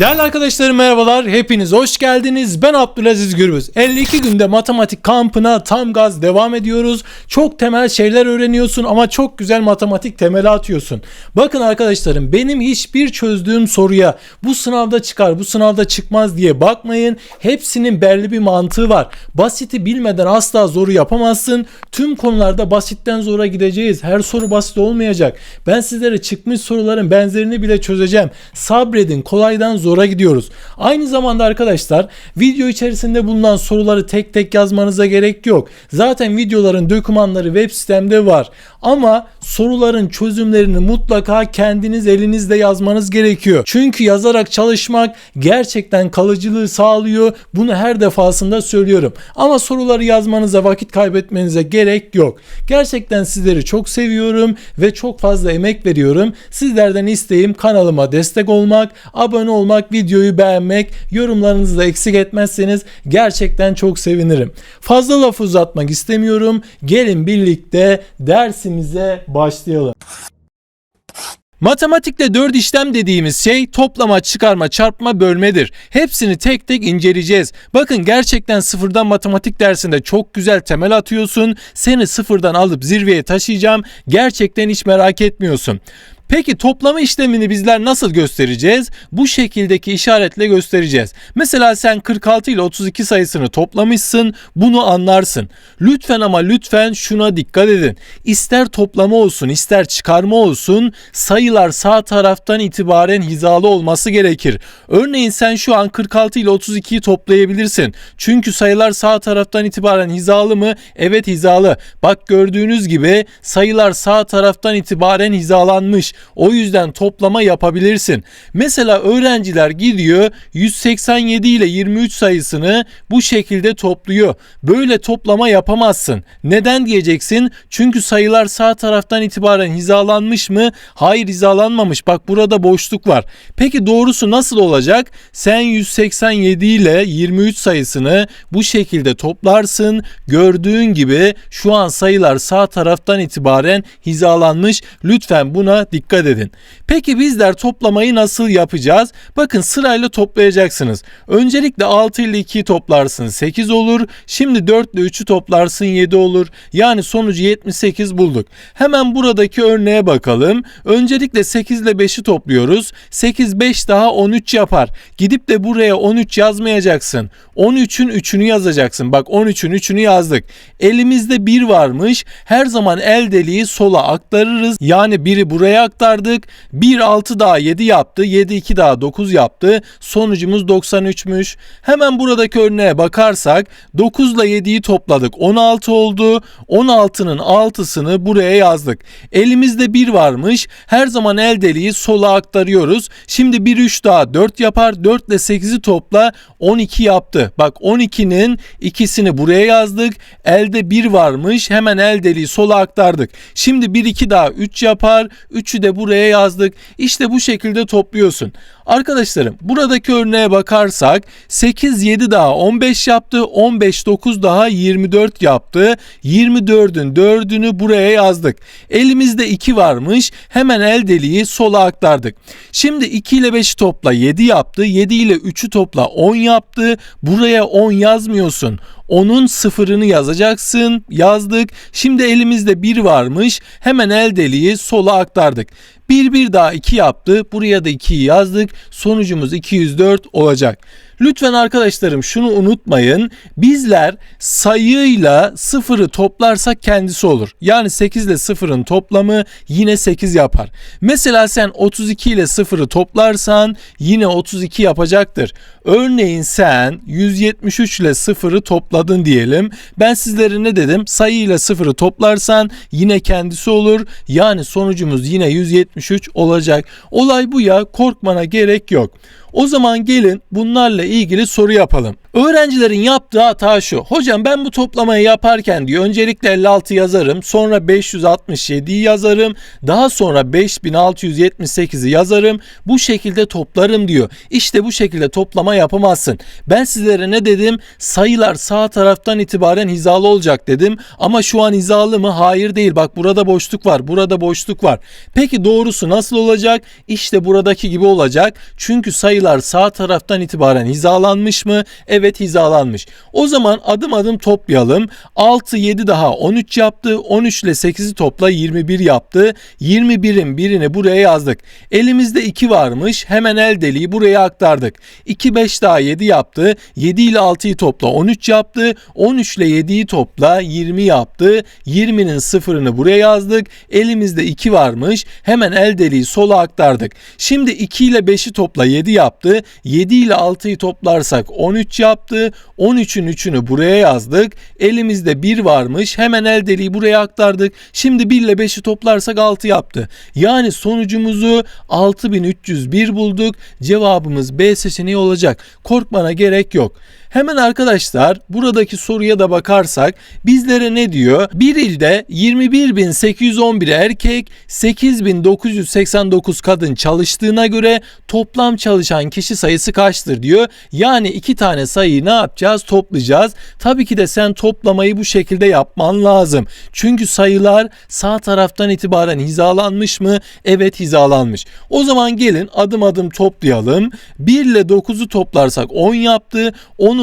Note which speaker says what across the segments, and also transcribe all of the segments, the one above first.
Speaker 1: Değerli arkadaşlarım merhabalar. Hepiniz hoş geldiniz. Ben Abdülaziz Gürbüz. 52 günde matematik kampına tam gaz devam ediyoruz. Çok temel şeyler öğreniyorsun ama çok güzel matematik temeli atıyorsun. Bakın arkadaşlarım benim hiçbir çözdüğüm soruya bu sınavda çıkar, bu sınavda çıkmaz diye bakmayın. Hepsinin belli bir mantığı var. Basiti bilmeden asla zoru yapamazsın. Tüm konularda basitten zora gideceğiz. Her soru basit olmayacak. Ben sizlere çıkmış soruların benzerini bile çözeceğim. Sabredin. Kolaydan zora gidiyoruz. Aynı zamanda arkadaşlar video içerisinde bulunan soruları tek tek yazmanıza gerek yok. Zaten videoların dokümanları web sitemde var. Ama soruların çözümlerini mutlaka kendiniz elinizde yazmanız gerekiyor. Çünkü yazarak çalışmak gerçekten kalıcılığı sağlıyor. Bunu her defasında söylüyorum. Ama soruları yazmanıza vakit kaybetmenize gerek yok. Gerçekten sizleri çok seviyorum ve çok fazla emek veriyorum. Sizlerden isteğim kanalıma destek olmak, abone olmak, videoyu beğenmek, yorumlarınızı da eksik etmezseniz gerçekten çok sevinirim. Fazla laf uzatmak istemiyorum. Gelin birlikte dersimize başlayalım. Matematikte dört işlem dediğimiz şey toplama, çıkarma, çarpma, bölmedir. Hepsini tek tek inceleyeceğiz. Bakın gerçekten sıfırdan matematik dersinde çok güzel temel atıyorsun. Seni sıfırdan alıp zirveye taşıyacağım. Gerçekten hiç merak etmiyorsun. Peki toplama işlemini bizler nasıl göstereceğiz? Bu şekildeki işaretle göstereceğiz. Mesela sen 46 ile 32 sayısını toplamışsın. Bunu anlarsın. Lütfen ama lütfen şuna dikkat edin. İster toplama olsun, ister çıkarma olsun sayılar sağ taraftan itibaren hizalı olması gerekir. Örneğin sen şu an 46 ile 32'yi toplayabilirsin. Çünkü sayılar sağ taraftan itibaren hizalı mı? Evet hizalı. Bak gördüğünüz gibi sayılar sağ taraftan itibaren hizalanmış. O yüzden toplama yapabilirsin. Mesela öğrenciler gidiyor 187 ile 23 sayısını bu şekilde topluyor. Böyle toplama yapamazsın. Neden diyeceksin? Çünkü sayılar sağ taraftan itibaren hizalanmış mı? Hayır hizalanmamış. Bak burada boşluk var. Peki doğrusu nasıl olacak? Sen 187 ile 23 sayısını bu şekilde toplarsın. Gördüğün gibi şu an sayılar sağ taraftan itibaren hizalanmış. Lütfen buna dikkat edin. Peki bizler toplamayı nasıl yapacağız? Bakın sırayla toplayacaksınız. Öncelikle 6 ile 2'yi toplarsın 8 olur. Şimdi 4 ile 3'ü toplarsın 7 olur. Yani sonucu 78 bulduk. Hemen buradaki örneğe bakalım. Öncelikle 8 ile 5'i topluyoruz. 8 5 daha 13 yapar. Gidip de buraya 13 yazmayacaksın. 13'ün 3'ünü yazacaksın. Bak 13'ün 3'ünü yazdık. Elimizde 1 varmış. Her zaman el deliği sola aktarırız. Yani biri buraya aktardık. 1 6 daha 7 yaptı. 7 2 daha 9 yaptı. Sonucumuz 93'müş. Hemen buradaki örneğe bakarsak 9 ile 7'yi topladık. 16 oldu. 16'nın 6'sını buraya yazdık. Elimizde 1 varmış. Her zaman el deliği sola aktarıyoruz. Şimdi 1 3 daha 4 yapar. 4 ile 8'i topla 12 yaptı. Bak 12'nin ikisini buraya yazdık. Elde 1 varmış. Hemen el deliği sola aktardık. Şimdi 1 2 daha 3 yapar. 3'ü de buraya yazdık. İşte bu şekilde topluyorsun. Arkadaşlarım buradaki örneğe bakarsak 8 7 daha 15 yaptı. 15 9 daha 24 yaptı. 24'ün 4'ünü buraya yazdık. Elimizde 2 varmış. Hemen el deliği sola aktardık. Şimdi 2 ile 5'i topla 7 yaptı. 7 ile 3'ü topla 10 yaptı. Buraya 10 yazmıyorsun. Onun sıfırını yazacaksın. Yazdık. Şimdi elimizde 1 varmış. Hemen el deliği sola aktardık. 1 1 daha 2 yaptı. Buraya da 2'yi yazdık. Sonucumuz 204 olacak. Lütfen arkadaşlarım şunu unutmayın. Bizler sayıyla sıfırı toplarsak kendisi olur. Yani 8 ile sıfırın toplamı yine 8 yapar. Mesela sen 32 ile sıfırı toplarsan yine 32 yapacaktır. Örneğin sen 173 ile sıfırı topladın diyelim. Ben sizlere ne dedim? Sayı ile sıfırı toplarsan yine kendisi olur. Yani sonucumuz yine 173 olacak. Olay bu ya korkmana gerek yok. O zaman gelin bunlarla ilgili soru yapalım. Öğrencilerin yaptığı hata şu. Hocam ben bu toplamayı yaparken diyor öncelikle 56 yazarım. Sonra 567'yi yazarım. Daha sonra 5678'i yazarım. Bu şekilde toplarım diyor. İşte bu şekilde toplama yapamazsın. Ben sizlere ne dedim? Sayılar sağ taraftan itibaren hizalı olacak dedim. Ama şu an hizalı mı? Hayır değil. Bak burada boşluk var. Burada boşluk var. Peki doğrusu nasıl olacak? İşte buradaki gibi olacak. Çünkü sayılar sağ taraftan itibaren hizalanmış mı? Evet hizalanmış. O zaman adım adım toplayalım. 6, 7 daha 13 yaptı. 13 ile 8'i topla 21 yaptı. 21'in birini buraya yazdık. Elimizde 2 varmış. Hemen el deliği buraya aktardık. 2, 5 daha 7 yaptı. 7 ile 6'yı topla 13 yaptı. 13 ile 7'yi topla 20 yaptı. 20'nin sıfırını buraya yazdık. Elimizde 2 varmış. Hemen el deliği sola aktardık. Şimdi 2 ile 5'i topla 7 yaptı. 7 ile 6'yı toplarsak 13 yaptı. 13'ün 3'ünü buraya yazdık. Elimizde 1 varmış. Hemen el deliği buraya aktardık. Şimdi 1 ile 5'i toplarsak 6 yaptı. Yani sonucumuzu 6301 bulduk. Cevabımız B seçeneği olacak. Korkmana gerek yok. Hemen arkadaşlar buradaki soruya da bakarsak bizlere ne diyor? Bir ilde 21.811 erkek 8.989 kadın çalıştığına göre toplam çalışan kişi sayısı kaçtır diyor. Yani iki tane sayıyı ne yapacağız? Toplayacağız. Tabii ki de sen toplamayı bu şekilde yapman lazım. Çünkü sayılar sağ taraftan itibaren hizalanmış mı? Evet hizalanmış. O zaman gelin adım adım toplayalım. 1 ile 9'u toplarsak 10 yaptı.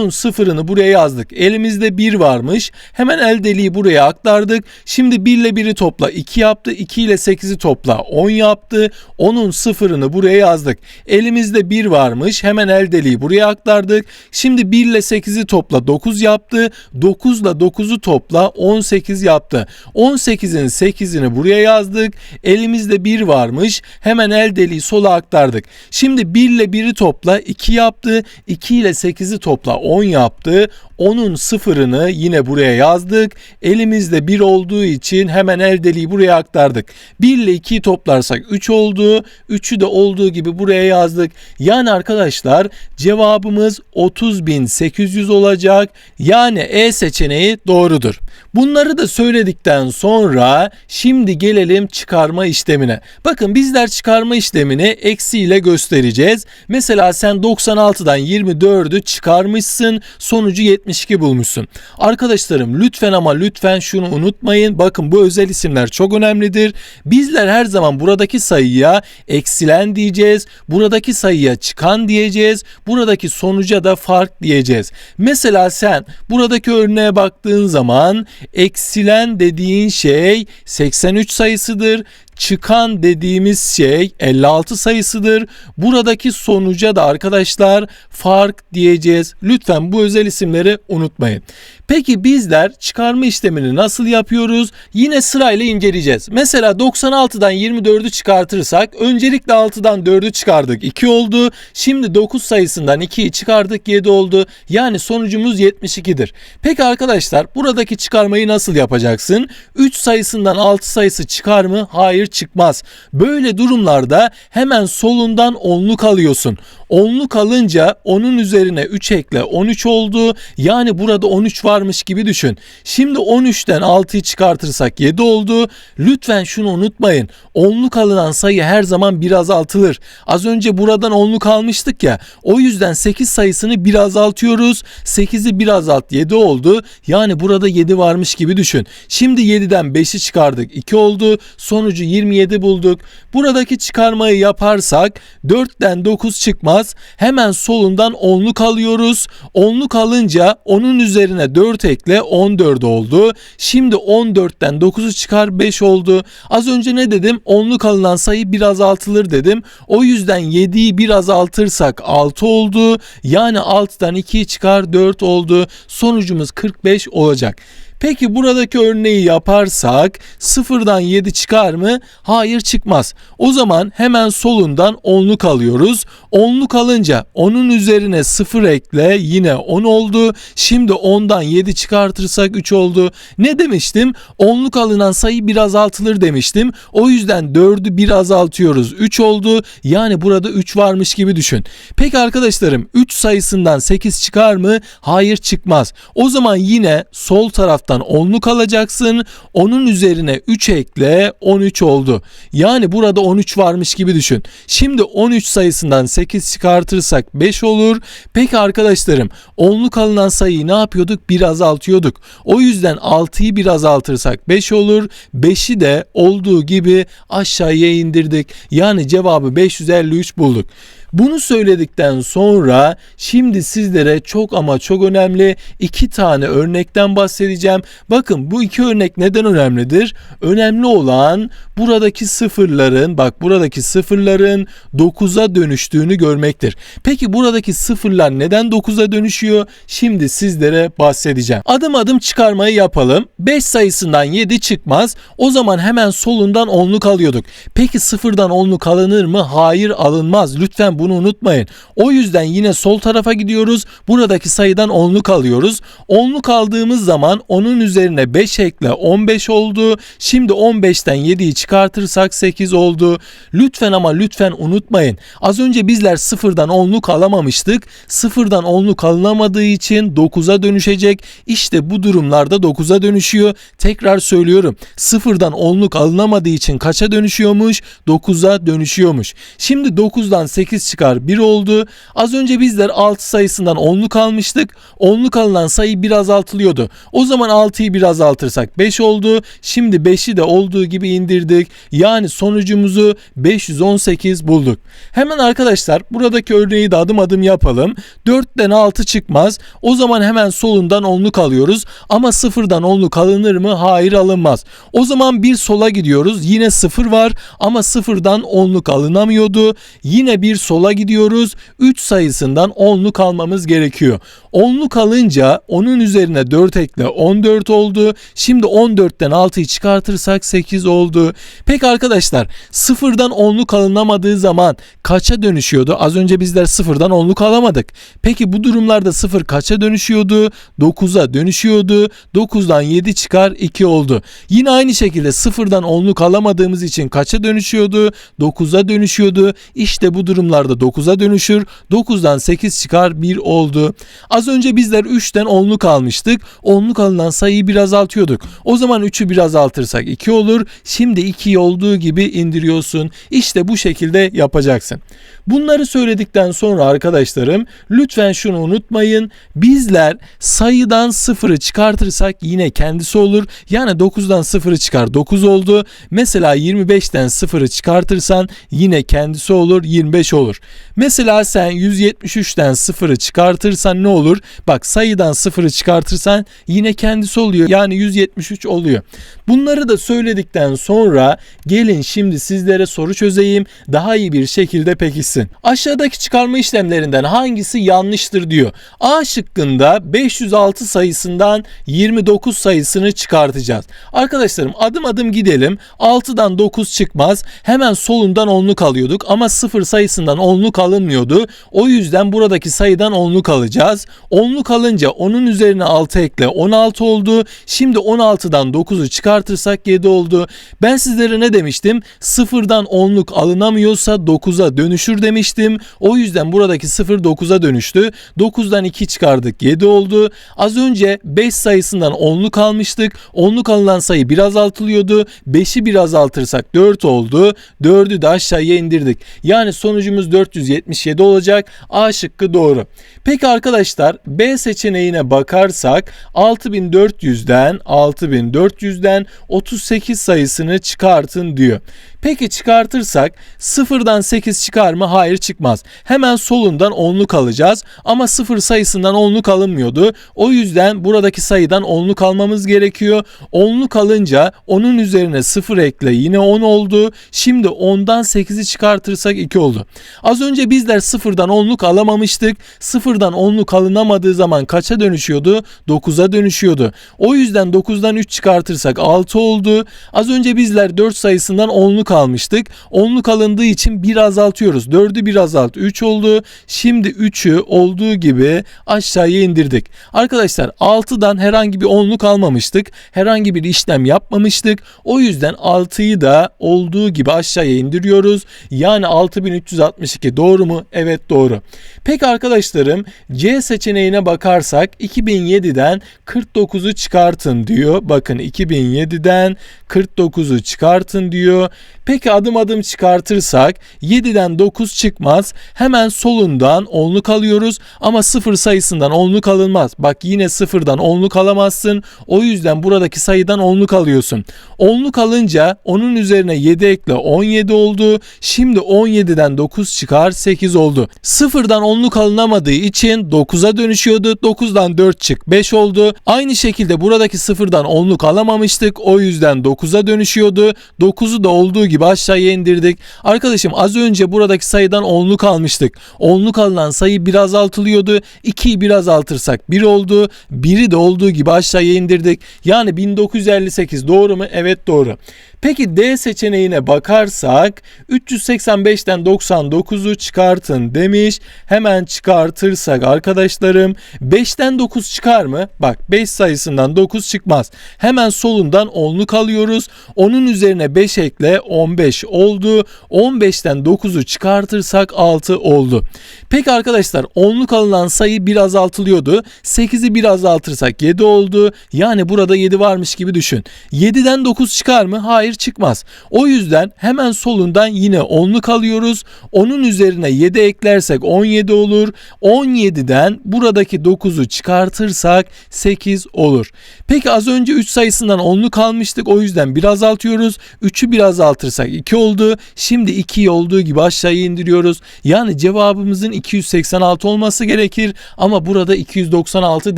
Speaker 1: 10'un sıfırını buraya yazdık. Elimizde 1 varmış. Hemen el deliği buraya aktardık. Şimdi 1 ile 1'i topla 2 yaptı. 2 ile 8'i topla 10 yaptı. 10'un sıfırını buraya yazdık. Elimizde 1 varmış. Hemen el deliği buraya aktardık. Şimdi 1 ile 8'i topla 9 yaptı. 9 ile 9'u topla 18 yaptı. 18'in 8'ini buraya yazdık. Elimizde 1 varmış. Hemen el deliği sola aktardık. Şimdi 1 ile 1'i topla 2 yaptı. 2 ile 8'i topla 10 yaptı. Onun sıfırını yine buraya yazdık. Elimizde 1 olduğu için hemen el deliği buraya aktardık. 1 ile 2'yi toplarsak 3 oldu. 3'ü de olduğu gibi buraya yazdık. Yani arkadaşlar cevabımız 30.800 olacak. Yani E seçeneği doğrudur. Bunları da söyledikten sonra şimdi gelelim çıkarma işlemine. Bakın bizler çıkarma işlemini eksiyle göstereceğiz. Mesela sen 96'dan 24'ü çıkarmışsın. Sonucu 72 bulmuşsun. Arkadaşlarım lütfen ama lütfen şunu unutmayın. Bakın bu özel isimler çok önemlidir. Bizler her zaman buradaki sayıya eksilen diyeceğiz. Buradaki sayıya çıkan diyeceğiz. Buradaki sonuca da fark diyeceğiz. Mesela sen buradaki örneğe baktığın zaman eksilen dediğin şey 83 sayısıdır çıkan dediğimiz şey 56 sayısıdır. Buradaki sonuca da arkadaşlar fark diyeceğiz. Lütfen bu özel isimleri unutmayın. Peki bizler çıkarma işlemini nasıl yapıyoruz? Yine sırayla inceleyeceğiz. Mesela 96'dan 24'ü çıkartırsak öncelikle 6'dan 4'ü çıkardık 2 oldu. Şimdi 9 sayısından 2'yi çıkardık 7 oldu. Yani sonucumuz 72'dir. Peki arkadaşlar buradaki çıkarmayı nasıl yapacaksın? 3 sayısından 6 sayısı çıkar mı? Hayır çıkmaz. Böyle durumlarda hemen solundan onluk alıyorsun. Onluk alınca onun üzerine 3 ekle 13 oldu. Yani burada 13 varmış gibi düşün. Şimdi 13'ten 6'yı çıkartırsak 7 oldu. Lütfen şunu unutmayın. Onluk alınan sayı her zaman bir azaltılır. Az önce buradan onluk almıştık ya. O yüzden 8 sayısını bir azaltıyoruz. 8'i bir azalt 7 oldu. Yani burada 7 varmış gibi düşün. Şimdi 7'den 5'i çıkardık 2 oldu. Sonucu 27 bulduk. Buradaki çıkarmayı yaparsak 4'ten 9 çıkmaz. Hemen solundan onluk alıyoruz. Onluk alınca onun üzerine 4 ekle 14 oldu. Şimdi 14'ten 9'u çıkar 5 oldu. Az önce ne dedim? Onluk alınan sayı bir azaltılır dedim. O yüzden 7'yi bir azaltırsak 6 oldu. Yani 6'dan 2'yi çıkar 4 oldu. Sonucumuz 45 olacak. Peki buradaki örneği yaparsak sıfırdan 7 çıkar mı? Hayır çıkmaz. O zaman hemen solundan onluk alıyoruz. Onluk alınca onun üzerine 0 ekle yine 10 oldu. Şimdi 10'dan 7 çıkartırsak 3 oldu. Ne demiştim? Onluk alınan sayı bir azaltılır demiştim. O yüzden 4'ü bir azaltıyoruz. 3 oldu. Yani burada 3 varmış gibi düşün. Peki arkadaşlarım 3 sayısından 8 çıkar mı? Hayır çıkmaz. O zaman yine sol taraftan onluk alacaksın. Onun üzerine 3 ekle 13 oldu. Yani burada 13 varmış gibi düşün. Şimdi 13 sayısından 8 çıkartırsak 5 olur. Peki arkadaşlarım onluk alınan sayıyı ne yapıyorduk? Bir azaltıyorduk. O yüzden 6'yı bir azaltırsak 5 olur. 5'i de olduğu gibi aşağıya indirdik. Yani cevabı 553 bulduk. Bunu söyledikten sonra şimdi sizlere çok ama çok önemli iki tane örnekten bahsedeceğim. Bakın bu iki örnek neden önemlidir? Önemli olan buradaki sıfırların bak buradaki sıfırların 9'a dönüştüğünü görmektir. Peki buradaki sıfırlar neden 9'a dönüşüyor? Şimdi sizlere bahsedeceğim. Adım adım çıkarmayı yapalım. 5 sayısından 7 çıkmaz. O zaman hemen solundan onluk alıyorduk. Peki sıfırdan onluk alınır mı? Hayır alınmaz. Lütfen bunu unutmayın. O yüzden yine sol tarafa gidiyoruz. Buradaki sayıdan onluk alıyoruz. Onluk aldığımız zaman onun üzerine 5 ekle 15 oldu. Şimdi 15'ten 7'yi çıkartırsak 8 oldu. Lütfen ama lütfen unutmayın. Az önce bizler sıfırdan onluk alamamıştık. Sıfırdan onluk alınamadığı için 9'a dönüşecek. İşte bu durumlarda 9'a dönüşüyor. Tekrar söylüyorum. Sıfırdan onluk alınamadığı için kaça dönüşüyormuş? 9'a dönüşüyormuş. Şimdi 9'dan 8 çıkar 1 oldu. Az önce bizler 6 sayısından onluk almıştık. Onluk alınan sayı bir azaltılıyordu. O zaman 6'yı bir azaltırsak 5 oldu. Şimdi 5'i de olduğu gibi indirdik. Yani sonucumuzu 518 bulduk. Hemen arkadaşlar buradaki örneği de adım adım yapalım. 4'ten 6 çıkmaz. O zaman hemen solundan onluk alıyoruz. Ama sıfırdan onluk alınır mı? Hayır alınmaz. O zaman bir sola gidiyoruz. Yine sıfır var ama sıfırdan onluk alınamıyordu. Yine bir sola gidiyoruz. 3 sayısından onluk almamız gerekiyor. Onluk alınca onun üzerine 4 ekle 14 oldu. Şimdi 14'ten 6'yı çıkartırsak 8 oldu. Peki arkadaşlar sıfırdan onluk alınamadığı zaman kaça dönüşüyordu? Az önce bizler sıfırdan onluk alamadık. Peki bu durumlarda sıfır kaça dönüşüyordu? 9'a dönüşüyordu. 9'dan 7 çıkar 2 oldu. Yine aynı şekilde sıfırdan onluk alamadığımız için kaça dönüşüyordu? 9'a dönüşüyordu. İşte bu durumlarda 9'a dönüşür. 9'dan 8 çıkar 1 oldu. Az önce bizler 3'ten onluk almıştık. Onluk alınan sayıyı bir azaltıyorduk. O zaman 3'ü bir azaltırsak 2 olur. Şimdi 2'yi olduğu gibi indiriyorsun. İşte bu şekilde yapacaksın. Bunları söyledikten sonra arkadaşlarım lütfen şunu unutmayın. Bizler sayıdan 0'ı çıkartırsak yine kendisi olur. Yani 9'dan 0'ı çıkar 9 oldu. Mesela 25'ten 0'ı çıkartırsan yine kendisi olur 25 olur. Mesela sen 173'ten 0'ı çıkartırsan ne olur? Bak sayıdan 0'ı çıkartırsan yine kendisi oluyor. Yani 173 oluyor. Bunları da söyledikten sonra gelin şimdi sizlere soru çözeyim. Daha iyi bir şekilde pekişsin. Aşağıdaki çıkarma işlemlerinden hangisi yanlıştır diyor. A şıkkında 506 sayısından 29 sayısını çıkartacağız. Arkadaşlarım adım adım gidelim. 6'dan 9 çıkmaz. Hemen solundan onluk alıyorduk ama 0 sayısından onluk alınmıyordu. O yüzden buradaki sayıdan onluk alacağız. Onluk alınca onun üzerine 6 ekle 16 oldu. Şimdi 16'dan 9'u çıkartırsak 7 oldu. Ben sizlere ne demiştim? Sıfırdan onluk alınamıyorsa 9'a dönüşür demiştim. O yüzden buradaki 0 9'a dönüştü. 9'dan 2 çıkardık 7 oldu. Az önce 5 sayısından onluk almıştık. Onluk alınan sayı bir azaltılıyordu. 5'i bir azaltırsak 4 oldu. 4'ü de aşağıya indirdik. Yani sonucumuz 477 olacak. A şıkkı doğru. Peki arkadaşlar B seçeneğine bakarsak 6400'den 6400'den 38 sayısını çıkartın diyor. Peki çıkartırsak sıfırdan 8 çıkar mı? Hayır çıkmaz. Hemen solundan onluk alacağız ama sıfır sayısından onluk alınmıyordu. O yüzden buradaki sayıdan onluk almamız gerekiyor. Onluk alınca onun üzerine sıfır ekle yine 10 oldu. Şimdi 10'dan 8'i çıkartırsak 2 oldu. Az önce bizler sıfırdan onluk alamamıştık. Sıfırdan onluk alınamadığı zaman kaça dönüşüyordu? 9'a dönüşüyordu. O yüzden 9'dan 3 çıkartırsak 6 oldu. Az önce bizler 4 sayısından onluk onluk almıştık. Onluk alındığı için bir azaltıyoruz. 4'ü bir azalt 3 oldu. Şimdi 3'ü olduğu gibi aşağıya indirdik. Arkadaşlar 6'dan herhangi bir onluk almamıştık. Herhangi bir işlem yapmamıştık. O yüzden 6'yı da olduğu gibi aşağıya indiriyoruz. Yani 6362 doğru mu? Evet doğru. Peki arkadaşlarım C seçeneğine bakarsak 2007'den 49'u çıkartın diyor. Bakın 2007'den 49'u çıkartın diyor. Peki adım adım çıkartırsak 7'den 9 çıkmaz. Hemen solundan onluk alıyoruz ama sıfır sayısından onluk alınmaz. Bak yine sıfırdan onluk alamazsın. O yüzden buradaki sayıdan onluk alıyorsun. Onluk alınca onun üzerine 7 ekle 17 oldu. Şimdi 17'den 9 çıkar 8 oldu. Sıfırdan onluk alınamadığı için 9'a dönüşüyordu. 9'dan 4 çık 5 oldu. Aynı şekilde buradaki sıfırdan onluk alamamıştık. O yüzden 9'a dönüşüyordu. 9'u da olduğu gibi aşağıya indirdik. Arkadaşım az önce buradaki sayıdan onluk almıştık. Onluk alınan sayı bir azaltılıyordu. 2'yi bir azaltırsak 1 oldu. 1'i de olduğu gibi aşağıya indirdik. Yani 1958 doğru mu? Evet doğru. Peki D seçeneğine bakarsak 385'ten 99'u çıkartın demiş. Hemen çıkartırsak arkadaşlarım 5'ten 9 çıkar mı? Bak 5 sayısından 9 çıkmaz. Hemen solundan onluk alıyoruz. Onun üzerine 5 ekle 15 oldu. 15'ten 9'u çıkartırsak 6 oldu. Peki arkadaşlar onluk alınan sayı bir azaltılıyordu. 8'i bir azaltırsak 7 oldu. Yani burada 7 varmış gibi düşün. 7'den 9 çıkar mı? Hayır çıkmaz. O yüzden hemen solundan yine onluk alıyoruz. Onun üzerine 7 eklersek 17 olur. 17'den buradaki 9'u çıkartırsak 8 olur. Peki az önce 3 sayısından onluk almıştık. O yüzden bir azaltıyoruz. 3'ü bir azaltırsak 2 oldu. Şimdi 2'yi olduğu gibi aşağıya indiriyoruz. Yani cevabımızın 286 olması gerekir. Ama burada 296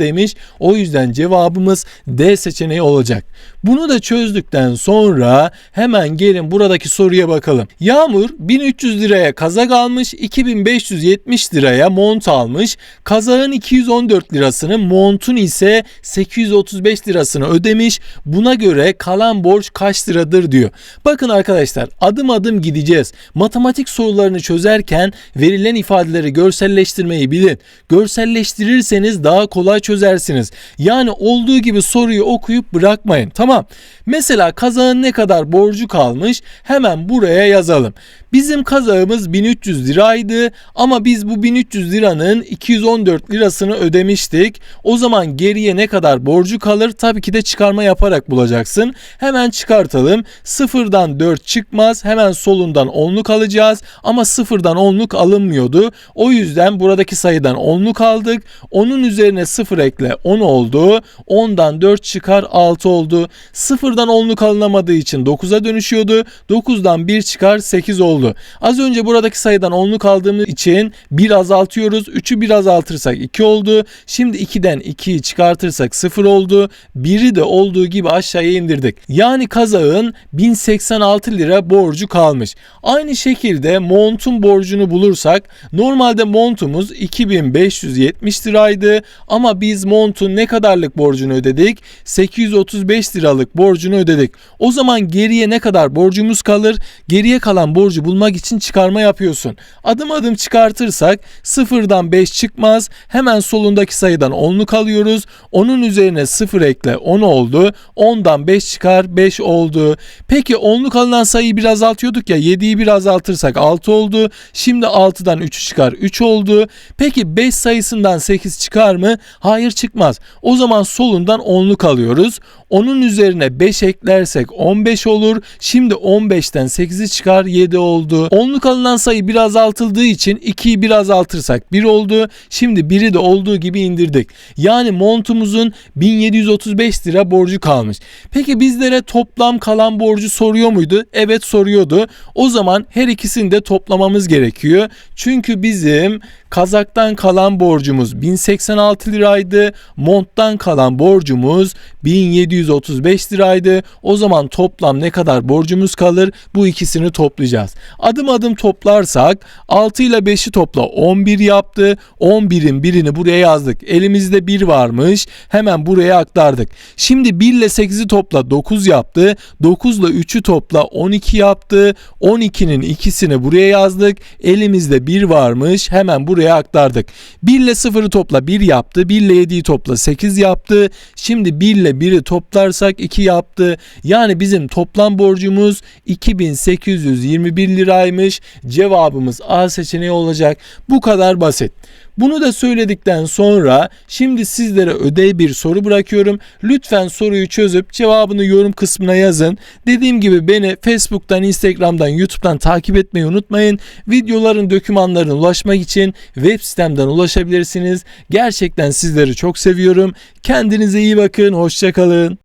Speaker 1: demiş. O yüzden cevabımız D seçeneği olacak. Bunu da çözdükten sonra hemen gelin buradaki soruya bakalım. Yağmur 1300 liraya kazak almış, 2570 liraya mont almış. Kazağın 214 lirasını, montun ise 835 lirasını ödemiş. Buna göre kalan borç kaç liradır diyor. Bakın arkadaşlar adım adım gideceğiz. Matematik sorularını çözerken verilen ifadeleri görselleştirmeyi bilin. Görselleştirirseniz daha kolay çözersiniz. Yani olduğu gibi soruyu okuyup bırakmayın. Tamam. Mesela kazağın ne kadar borcu kalmış hemen buraya yazalım. Bizim kazağımız 1300 liraydı ama biz bu 1300 liranın 214 lirasını ödemiştik. O zaman geriye ne kadar borcu kalır? Tabii ki de çıkarma yaparak bulacaksın. Hemen çıkartalım. Sıfırdan 4 çıkmaz. Hemen solundan onluk alacağız. Ama sıfırdan onluk alınmıyordu. O yüzden buradaki sayıdan onluk aldık. Onun üzerine sıfır ekle 10 oldu. 10'dan 4 çıkar 6 oldu. Sıfırdan onluk alınamadığı için 9'a dönüşüyordu. 9'dan 1 çıkar 8 oldu. Az önce buradaki sayıdan onluk aldığımız için 1 azaltıyoruz. 3'ü 1 azaltırsak 2 oldu. Şimdi 2'den 2'yi çıkartırsak 0 oldu. 1'i de olduğu gibi aşağıya indirdik. Yani kazağın 1086 lira borcu kalmış. Aynı şekilde montun borcunu bulursak normalde montumuz 2570 liraydı ama biz montun ne kadarlık borcunu ödedik? 835 liralık borcunu ödedik. O zaman geriye ne kadar borcumuz kalır? Geriye kalan borcu bulmak için çıkarma yapıyorsun. Adım adım çıkartırsak sıfırdan 5 çıkmaz. Hemen solundaki sayıdan 10'luk alıyoruz. Onun üzerine 0 ekle 10 oldu. 10'dan 5 çıkar 5 oldu. Peki 10'luk alınan sayıyı biraz azaltıyorduk ya 7'yi bir azaltırsak 6 oldu. Şimdi 6'dan 3 çıkar 3 oldu. Peki 5 sayısından 8 çıkar mı? Hayır çıkmaz. O zaman solundan 10'luk alıyoruz. Onun üzerine 5 eklersek 15 olur. Şimdi 15'ten 8'i çıkar 7 oldu. Onluk alınan sayı biraz azaltıldığı için 2'yi bir azaltırsak 1 oldu. Şimdi 1'i de olduğu gibi indirdik. Yani montumuzun 1735 lira borcu kalmış. Peki bizlere toplam kalan borcu soruyor muydu? Evet soruyordu. O zaman her ikisini de toplamamız gerekiyor. Çünkü bizim kazaktan kalan borcumuz 1086 liraydı. Monttan kalan borcumuz 1735 liraydı. O zaman toplam ne kadar borcumuz kalır? Bu ikisini toplayacağız. Adım adım toplarsak 6 ile 5'i topla 11 yaptı. 11'in birini buraya yazdık. Elimizde 1 varmış. Hemen buraya aktardık. Şimdi 1 ile 8'i topla 9 yaptı yaptı. 9 ile 3'ü topla 12 yaptı. 12'nin ikisini buraya yazdık. Elimizde 1 varmış. Hemen buraya aktardık. 1 ile 0'ı topla 1 yaptı. 1 ile 7'yi topla 8 yaptı. Şimdi 1 ile 1'i toplarsak 2 yaptı. Yani bizim toplam borcumuz 2821 liraymış. Cevabımız A seçeneği olacak. Bu kadar basit. Bunu da söyledikten sonra şimdi sizlere ödev bir soru bırakıyorum. Lütfen soruyu çözüp cevabını yorum kısmına yazın. Dediğim gibi beni Facebook'tan, Instagram'dan, YouTube'dan takip etmeyi unutmayın. Videoların dokümanlarına ulaşmak için web sitemden ulaşabilirsiniz. Gerçekten sizleri çok seviyorum. Kendinize iyi bakın. Hoşçakalın.